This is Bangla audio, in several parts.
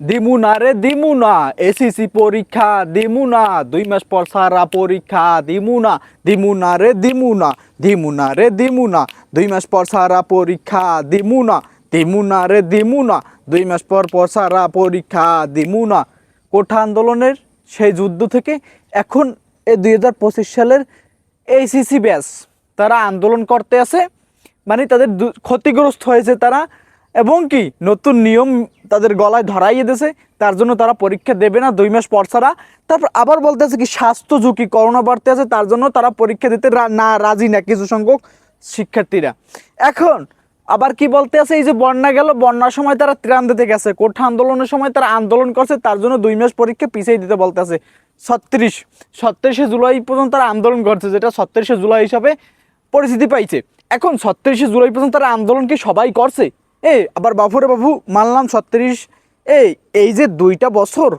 দিমু না রে দিমু না এসিসি পরীক্ষা দিমু না দুই মাস পর সারা পরীক্ষা দিমু না দিমু না রে দিমু না দিমু না রে দিমু না দুই মাস পর সারা পরীক্ষা দিমু না দিমু না রে দিমু না দুই মাস পর পর সারা পরীক্ষা দিমু না কোঠা আন্দোলনের সেই যুদ্ধ থেকে এখন এই দুই হাজার পঁচিশ সালের এইসিসি ব্যাস তারা আন্দোলন করতে আছে মানে তাদের ক্ষতিগ্রস্ত হয়েছে তারা এবং কি নতুন নিয়ম তাদের গলায় ধরাইয়ে দিয়েছে, তার জন্য তারা পরীক্ষা দেবে না দুই মাস পর ছাড়া। তারপর আবার বলতেছে কি, স্বাস্থ্য ঝুঁকি, করোনা বাড়তে আছে, তার জন্য তারা পরীক্ষা দিতে না রাজি না কিছু সংখ্যক শিক্ষার্থীরা। এখন আবার কি বলতে আছে, এই যে বন্যা গেল, বন্যার সময় তারা ত্রাণ দিতে গেছে, কোঠা আন্দোলনের সময় তারা আন্দোলন করছে, তার জন্য দুই মাস পরীক্ষা পিছিয়ে দিতে বলতে আছে। ছত্রিশ, ছত্রিশে জুলাই পর্যন্ত তারা আন্দোলন করছে, যেটা ছত্রিশে জুলাই হিসাবে পরিচিতি পাইছে। এখন ছত্রিশে জুলাই পর্যন্ত তারা আন্দোলন কি সবাই করছে? এ আবার বাবুরে বাবু মানলাম ছত্রিশ। এই এই যে দুইটা বছর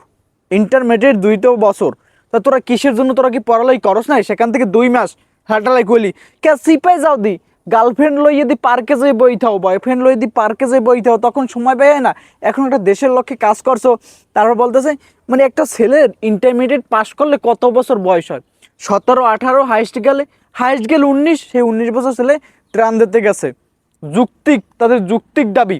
ইন্টারমিডিয়েট দুইটা বছর, তা তোরা কিসের জন্য তোরা কি পড়ালাই করস নাই? সেখান থেকে দুই মাস হাঁটালাই কইলি কে সিপাই যাও দি গার্লফ্রেন্ড লই যদি পার্কে যাই বই থাও বয়ফ্রেন্ড লই যদি পার্কে যাই বই থাও তখন সময় পায় না। এখন একটা দেশের লক্ষ্যে কাজ করছ, তারপর বলতেছে মানে একটা ছেলের ইন্টারমিডিয়েট পাশ করলে কত বছর বয়স হয়? সতেরো, আঠারো হাইস্ট গেলে হাইস্ট গেলে উনিশ, সেই উনিশ বছর ছেলে ত্রাণ দিতে গেছে। যুক্তিক, তাদের যুক্তিক দাবি।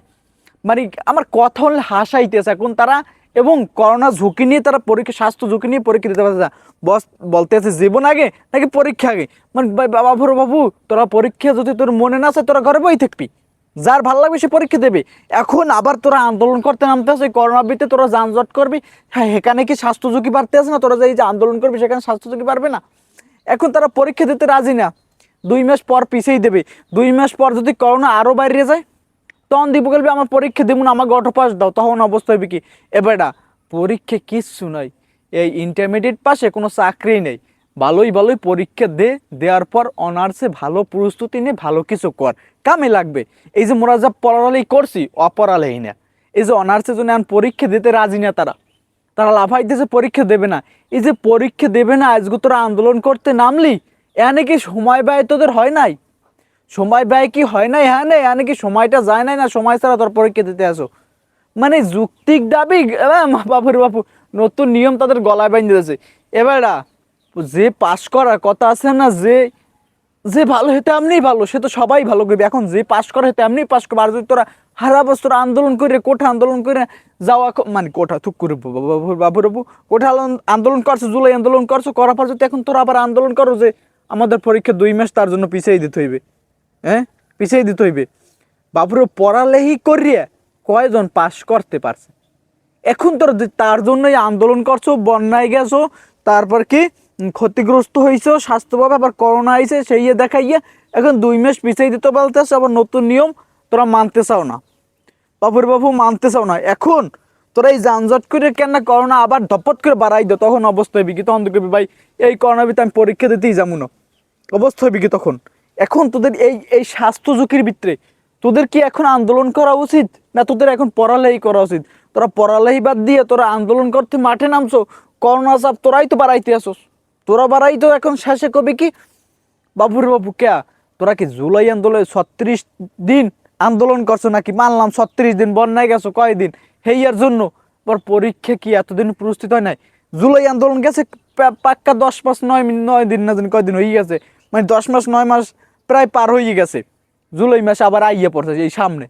মানে আমার কথা হলে হাসাইতেছে এখন তারা এবং করোনা ঝুঁকি নিয়ে তারা পরীক্ষা, স্বাস্থ্য ঝুঁকি নিয়ে পরীক্ষা দিতে পারছে না। বস বলতে আছে জীবন আগে নাকি পরীক্ষা আগে? মানে বাবা, ভরো, বাবু, তোরা পরীক্ষা যদি তোর মনে না আছে তোরা ঘরে বই থাকবি। যার ভালো লাগবে সে পরীক্ষা দেবে। এখন আবার তোরা আন্দোলন করতে নামতে আছে করোনা বিতে তোরা যানজট করবি। হ্যাঁ সেখানে কি স্বাস্থ্য ঝুঁকি বাড়তে আছে না? তোরা যে এই যে আন্দোলন করবি, সেখানে স্বাস্থ্য ঝুঁকি বাড়বে না। এখন তারা পরীক্ষা দিতে রাজি না। দুই মাস পর পিছিয়ে দেবে। দুই মাস পর যদি করোনা আরও বাইরে যায়, তখন দিব বলবে আমার পরীক্ষা দিব না, আমাকে অটো পাস দাও। তখন অবস্থা হবে কি? এবারটা পরীক্ষা কিচ্ছু নাই। এই ইন্টারমিডিয়েট পাশে কোনো চাকরি নেই। ভালোই ভালোই পরীক্ষা দে, দেওয়ার পর অনার্সে ভালো প্রস্তুতি নিয়ে ভালো কিছু কর। কামে লাগবে। এই যে মোরা যা পড়ালেই করছি অপরালেই না। এই যে অনার্সের জন্য এখন পরীক্ষা দিতে রাজি না তারা। তারা লাফাইতেছে, পরীক্ষা দেবে না। এই যে পরীক্ষা দেবে না, আজকে তোরা আন্দোলন করতে নামলি এখানে কি সময় ব্যয় তোদের হয় নাই? সময় ব্যয় কি হয় নাই? হ্যাঁ নেই এখানে কি সময়টা যায় নাই না সময় ছাড়া তোর পরীক্ষা দিতে আসো? মানে যুক্তিক দাবি বাপুর বাপু, নতুন নিয়ম তাদের গলায় বাইন্ধে দিয়েছে। এবারা যে পাশ করার কথা আছে না, যে যে ভালো হতে এমনি ভালো, সে তো সবাই ভালো করবে। এখন যে পাশ করে হতে এমনি পাশ করবে। আর যদি তোরা হারা বছর আন্দোলন করে, কোঠা আন্দোলন করে যাওয়া মানে কোঠা, থুক করে বাবু বাবু কোঠা আন্দোলন করছ, জুলাই আন্দোলন করছ, করার পর যদি এখন তোরা আবার আন্দোলন করো যে আমাদের পরীক্ষা দুই মাস, তার জন্য পিছিয়ে দিতে হইবে। হ্যাঁ? পিছিয়ে দিতে হইবে। বাবুরে পড়ালেহি করিয়া কয়জন পাশ করতে পারছে? এখন তোর তার জন্যই আন্দোলন করছ, বন্যায় গেছো, তারপর কি ক্ষতিগ্রস্ত হয়েছো স্বাস্থ্যভাবে আবার করোনা আইছে, সেই ইয়ে দেখাইয়া এখন দুই মাস পিছিয়ে দিতে বলতেছে আবার নতুন নিয়ম তোরা মানতে চাও না। বাবুর বাবু মানতে চাও না। এখন তোরা এই যানজট করে কেন না করোনা আবার ধপট করে বাড়াই দো তখন অবস্থা হবি কি? তখন দেখবি ভাই, এই করোনা আমি পরীক্ষা দিতেই যাব না। অবস্থা হবি কি তখন? এখন তোদের এই এই স্বাস্থ্য ঝুঁকির ভিতরে, তোদের কি এখন আন্দোলন করা উচিত? না তোদের এখন পড়ালেই করা উচিত? তোরা পড়ালেই বাদ দিয়ে তোরা আন্দোলন করতে মাঠে নামছো, করোনা চাপ তোরাই তো বাড়াইতে আসোস। তোরা বাড়াই তো এখন শেষে কবি কি? বাবুর বাবু, কে? তোরা কি জুলাই আন্দোলন ছত্রিশ দিন আন্দোলন করছ নাকি মানলাম ছত্রিশ দিন বন্যায় গেছো কয়দিন? হেইয়ার জন্য। পর পরীক্ষা কি এতদিন প্রস্তুত হয় নাই? জুলাই আন্দোলন গেছে পাক্কা দশ পাঁচ নয় নয় দিন না দিন কয়দিন হয়ে গেছে। মানে দশ মাস, নয় মাস প্রায় পার হয়ে গেছে। জুলাই মাসে আবার আইয়ে পড়ছে এই সামনে।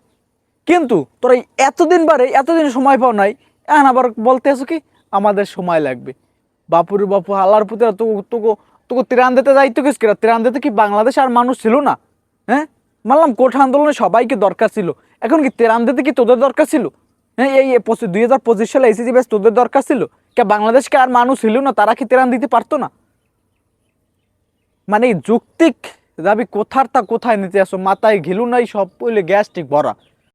কিন্তু তোরা এতদিন বারে এতদিন সময় পাও নাই, এখন আবার বলতে আছো কি, আমাদের সময় লাগবে। বাপুর বাপু আল্লাহর পুতে, তোকে তোকে ত্রাণ দিতে যাইতো কিস কিরা? ত্রাণ দিতে কি বাংলাদেশ আর মানুষ ছিল না? হ্যাঁ? মানলাম কোঠা আন্দোলনে সবাইকে দরকার ছিল। এখন কি ত্রাণ দিতে কি তোদের দরকার ছিল? হ্যাঁ এই পঁচিশ দুই হাজার পঁচিশ সালে এসিসি বেশ তোদের দরকার ছিল? কে বাংলাদেশকে আর মানুষ ছিল না, তারা কি ত্রাণ দিতে পারতো না? মানে যুক্তিক দাবি কোথার তা কোথায় নিতে আসো? মাথায় ঘিলু নাই, সব পইলে গ্যাস্ট্রিক ভরা।